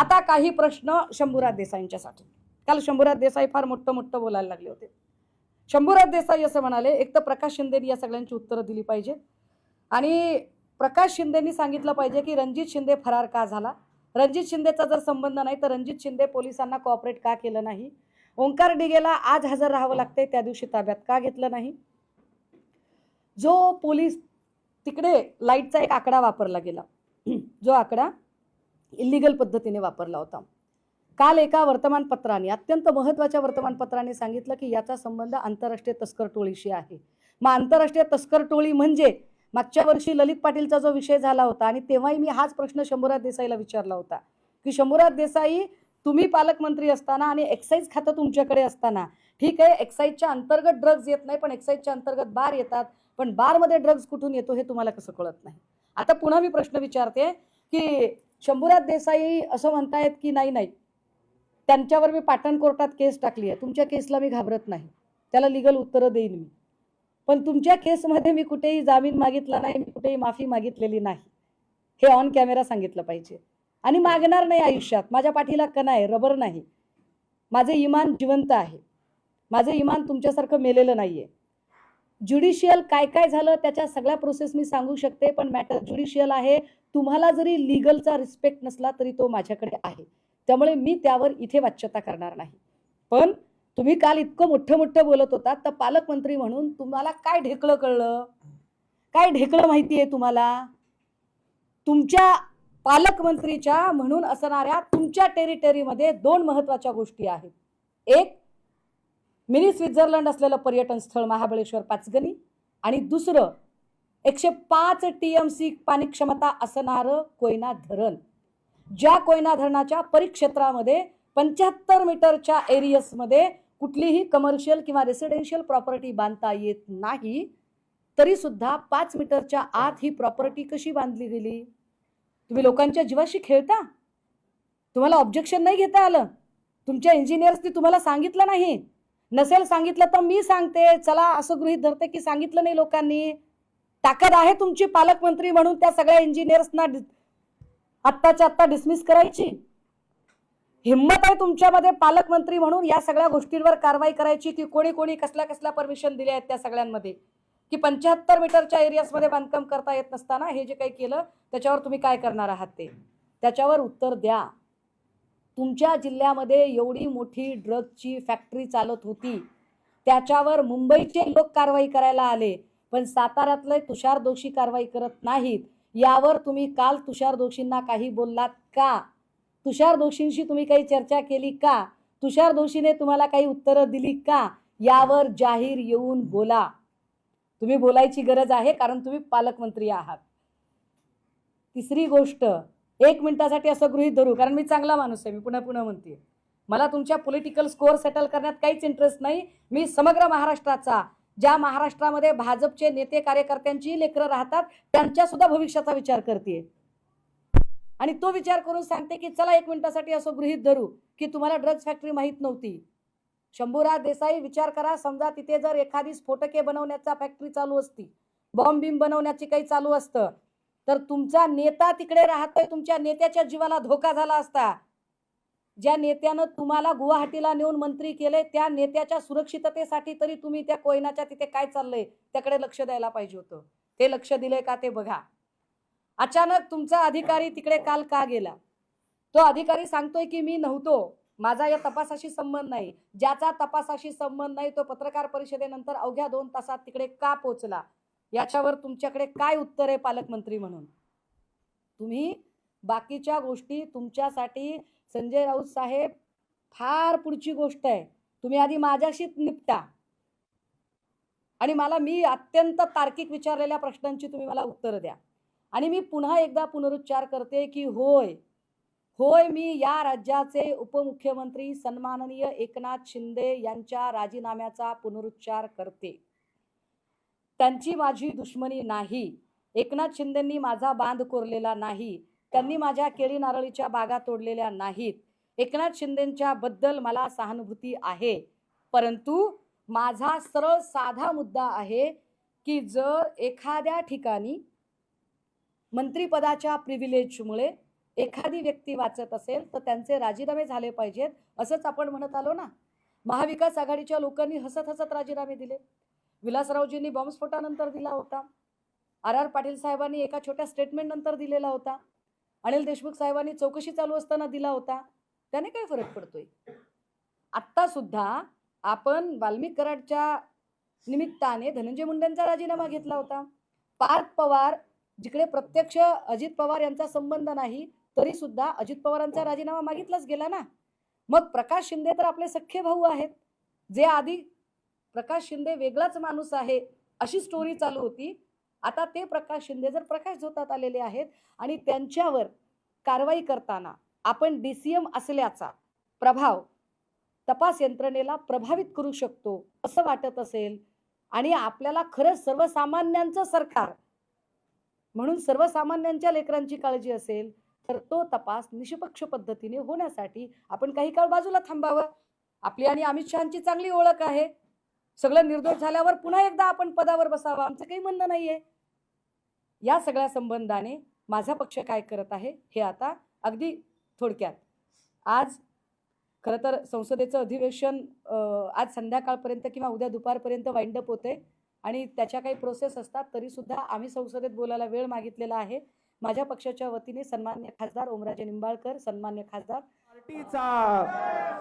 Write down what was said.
आता काही प्रश्न शंभूराज देसाईंच्यासाठी. काल शंभूराज देसाई फार मोठं मोठं बोलायला लागले होते. शंभूराज देसाई असं म्हणाले एक तर प्रकाश शिंदेनी या सगळ्यांची उत्तरं दिली पाहिजे आणि प्रकाश शिंदेनी सांगितलं पाहिजे की रणजित शिंदे फरार का झाला? रणजित शिंदेचा जर संबंध नाही तर रणजित शिंदे पोलिसांना कॉपरेट का केलं नाही? ओंकार डिगेला आज हजर राहावं लागते त्या दिवशी ताब्यात का घेतलं नाही? जो पोलीस तिकडे लाईटचा एक आकडा वापरला गेला. जो आकडा इलिगल पद्धतीने वापरला होता. काल एका वर्तमानपत्राने अत्यंत महत्त्वाच्या वर्तमानपत्राने सांगितलं की याचा संबंध आंतरराष्ट्रीय तस्कर टोळीशी आहे. मग आंतरराष्ट्रीय तस्कर टोळी म्हणजे मागच्या वर्षी ललित पाटीलचा जो विषय झाला होता आणि तेव्हाही मी हाच प्रश्न शंभूराज देसाईला विचारला होता की शंभूराज देसाई तुम्ही पालकमंत्री असताना आणि एक्साईज खातं तुमच्याकडे असताना ठीक आहे एक्साईजच्या अंतर्गत ड्रग्ज येत नाही पण एक्साईजच्या अंतर्गत बार येतात पण बारमध्ये ड्रग्ज कुठून येतो हे तुम्हाला कसं कळत नाही? आता पुन्हा मी प्रश्न विचारते की शंभूराज देसाई असं म्हणतायत की नाही नाही. त्यांच्यावर मी पाटण कोर्टात केस टाकली आहे. तुमच्या केसला मी घाबरत नाही. त्याला लिगल उत्तरं देईन मी. पण तुमच्या केसमध्ये मी कुठेही जामीन मागितला नाही मी कुठेही माफी मागितलेली नाही. हे ऑन कॅमेरा सांगितलं पाहिजे. आणि मागणार नाही आयुष्यात. माझ्या पाठीला कणा आहे रबर नाही. माझे इमान जिवंत आहे. माझे इमान तुमच्यासारखं मेलेलं नाही आहे ज्युडिशियल काय काय झालं त्याच्या सगळ्या प्रोसेस मी सांगू शकते पण मॅटर ज्युडिशियल आहे. तुम्हाला जरी लिगलचा रिस्पेक्ट नसला तरी तो माझ्याकडे आहे. त्यामुळे मी त्यावर इथे वाच्यता करणार नाही. पण तुम्ही काल इतकं मोठं मोठं बोलत होता तर पालकमंत्री म्हणून तुम्हाला काय ढेकळं कळलं? काय ढेकळं माहिती आहे तुम्हाला? तुमच्या पालकमंत्रीच्या म्हणून असणाऱ्या तुमच्या टेरिटरीमध्ये दोन महत्त्वाच्या गोष्टी आहेत. एक मिनी स्वित्झर्लंड असलेलं पर्यटन स्थळ महाबळेश्वर पाचगणी. आणि दुसरं एकशे पाच टी एम सी पाणी क्षमता असणारं कोयना धरण. ज्या कोयना धरणाच्या परिक्षेत्रामध्ये पंच्याहत्तर मीटरच्या एरियसमध्ये कुठलीही कमर्शियल किंवा रेसिडेन्शियल प्रॉपर्टी बांधता येत नाही तरीसुद्धा पाच मीटरच्या आत ही प्रॉपर्टी कशी बांधली गेली? तुम्ही लोकांच्या जीवाशी खेळता? तुम्हाला ऑब्जेक्शन नाही घेता आलं? तुमच्या इंजिनियर्सनी तुम्हाला सांगितलं नाही? नसेल सांगितलं तर मी सांगते. चला असं गृहित धरते की सांगितलं नाही लोकांनी. ताकद आहे तुमची पालकमंत्री म्हणून त्या सगळ्या इंजिनियर्सना आत्ताच्या आत्ता डिसमिस करायची. हिंमत आहे तुमच्यामध्ये पालकमंत्री म्हणून या सगळ्या गोष्टींवर कारवाई करायची की कोणी कोणी कसल्या कसल्या परमिशन दिल्या आहेत त्या सगळ्यांमध्ये. की पंच्याहत्तर मीटरच्या एरियासमध्ये बांधकाम करता येत नसताना हे जे काही केलं त्याच्यावर तुम्ही काय करणार आहात ते? त्याच्यावर उत्तर द्या. तुमच्या जिल्ह्यामध्ये एवढी मोठी ड्रगची फॅक्टरी चालत होती. त्याच्यावर मुंबईचे लोक कारवाई करायला आले पण साताऱ्यातले तुषार दोषी कारवाई करत नाहीत. यावर तुम्ही काल तुषार दोषींना काही बोललात का? तुषार दोषींशी तुम्ही काही चर्चा केली का? तुषार दोषीने तुम्हाला काही उत्तरं दिली का? यावर जाहीर येऊन बोला. तुम्ही बोलायची गरज आहे कारण तुम्ही पालकमंत्री आहात. तिसरी गोष्ट एक मिनिटासाठी असं गृहीत धरू कारण मी चांगला माणूस आहे मी पुन्हा पुन्हा म्हणते मला तुमच्या पॉलिटिकल स्कोअर सेटल करण्यात काहीच इंटरेस्ट नाही. मी समग्र महाराष्ट्राचा ज्या महाराष्ट्रामध्ये भाजपचे नेते कार्यकर्त्यांची लेकरं राहतात त्यांच्या सुद्धा भविष्याचा विचार करते आणि तो विचार करून सांगते की चला एक मिनिटासाठी असं गृहीत धरू की तुम्हाला ड्रग्ज फॅक्टरी माहीत नव्हती. शंभूराज देसाई विचार करा समजा तिथे जर एखादी स्फोटके बनवण्याचा फॅक्टरी चालू असती बॉम्ब बिम बनवण्याची काही चालू असतं तर तुमचा नेता तिकडे राहतोय तुमच्या नेत्याच्या जीवाला धोका झाला असता. ज्या नेत्यानं तुम्हाला गुवाहाटीला नेऊन मंत्री केले त्या नेत्याच्या सुरक्षिततेसाठी तरी तुम्ही त्या कोयनाच्या तिथे काय चाललंय त्याकडे लक्ष द्यायला पाहिजे होतं. ते लक्ष दिले का ते बघा. अचानक तुमचा अधिकारी तिकडे काल का गेला? तो अधिकारी सांगतोय की मी नव्हतो. माझा या तपासाशी संबंध नाही. ज्याचा तपासाशी संबंध नाही तो पत्रकार परिषदेनंतर अवघ्या दोन तासात तिकडे का पोचला याच्यावर तुमच्याकडे काय उत्तर आहे पालकमंत्री म्हणून? तुम्ही बाकीच्या गोष्टी तुमच्यासाठी संजय राऊत साहेब फार पुढची गोष्ट आहे. तुम्ही आधी माझ्याशीच निपटा. आणि मला मी अत्यंत तार्किक विचारलेल्या प्रश्नांची तुम्ही मला उत्तर द्या. आणि मी पुन्हा एकदा पुनरुच्चार करते की होय होय मी या राज्याचे उपमुख्यमंत्री सन्माननीय एकनाथ शिंदे यांच्या राजीनाम्याचा पुनरुच्चार करते. त्यांची माझी दुश्मनी नाही. एकनाथ शिंदेंनी माझा बांध कोरलेला नाही. त्यांनी माझ्या केळी नारळीच्या बागा तोडलेल्या नाहीत. एकनाथ शिंदेंच्या बद्दल मला सहानुभूती आहे. परंतु माझा सरळ साधा मुद्दा आहे की जर एखाद्या ठिकाणी मंत्रिपदाच्या प्रिव्हिलेजमुळे एखादी व्यक्ती वाचत असेल तर त्यांचे राजीनामे झाले पाहिजेत असंच आपण म्हणत आलो ना. महाविकास आघाडीच्या लोकांनी हसत हसत राजीनामे दिले. विलासरावजींनी बॉम्बस्फोटानंतर दिला होता. आर आर पाटील साहेबांनी एका छोट्या स्टेटमेंटनंतर दिलेला होता. अनिल देशमुख साहेबांनी चौकशी चालू असताना दिला होता. त्याने काय फरक पडतोय? आत्तासुद्धा आपण वाल्मिक कराडच्या निमित्ताने धनंजय मुंडेंचा राजीनामा घेतला होता. पार्थ पवार जिकडे प्रत्यक्ष अजित पवार यांचा संबंध नाही तरी सुद्धा अजित पवारांचा राजीनामा मागितलाच गेला ना. मग प्रकाश शिंदे तर आपले सख्खे भाऊ आहेत. जे आधी प्रकाश शिंदे वेगळाच माणूस आहे अशी स्टोरी चालू होती. आता ते प्रकाश शिंदे जर प्रकाश झोतात आलेले आहेत आणि त्यांच्यावर कारवाई करताना आपण डी सी एम असल्याचा प्रभाव तपास यंत्रणेला प्रभावित करू शकतो असं वाटत असेल. आणि आपल्याला खरंच सर्वसामान्यांचं सरकार म्हणून सर्वसामान्यांच्या लेकरांची काळजी असेल तर तो तपास निष्पक्ष पद्धतीने होण्यासाठी आपण काही काळ बाजूला थांबावं. आपली आणि अमित शहाची चांगली ओळख आहे. सगळं निर्दोष झाल्यावर पुन्हा एकदा आपण पदावर बसावं. आमचं काही म्हणणं नाहीये. या सगळ्या संबंधाने माझा पक्ष काय करत आहे हे आता अगदी थोडक्यात. आज खरं तर संसदेचं अधिवेशन आज संध्याकाळपर्यंत किंवा उद्या दुपारपर्यंत वाइंडअप होते आणि त्याच्या काही प्रोसेस असतात तरीसुद्धा आम्ही संसदेत बोलायला वेळ मागितलेला आहे. माझ्या पक्षाच्या वतीने सन्मान्य खासदार ओमराजे निंबाळकर सन्मान्य खासदार पार्टीचा.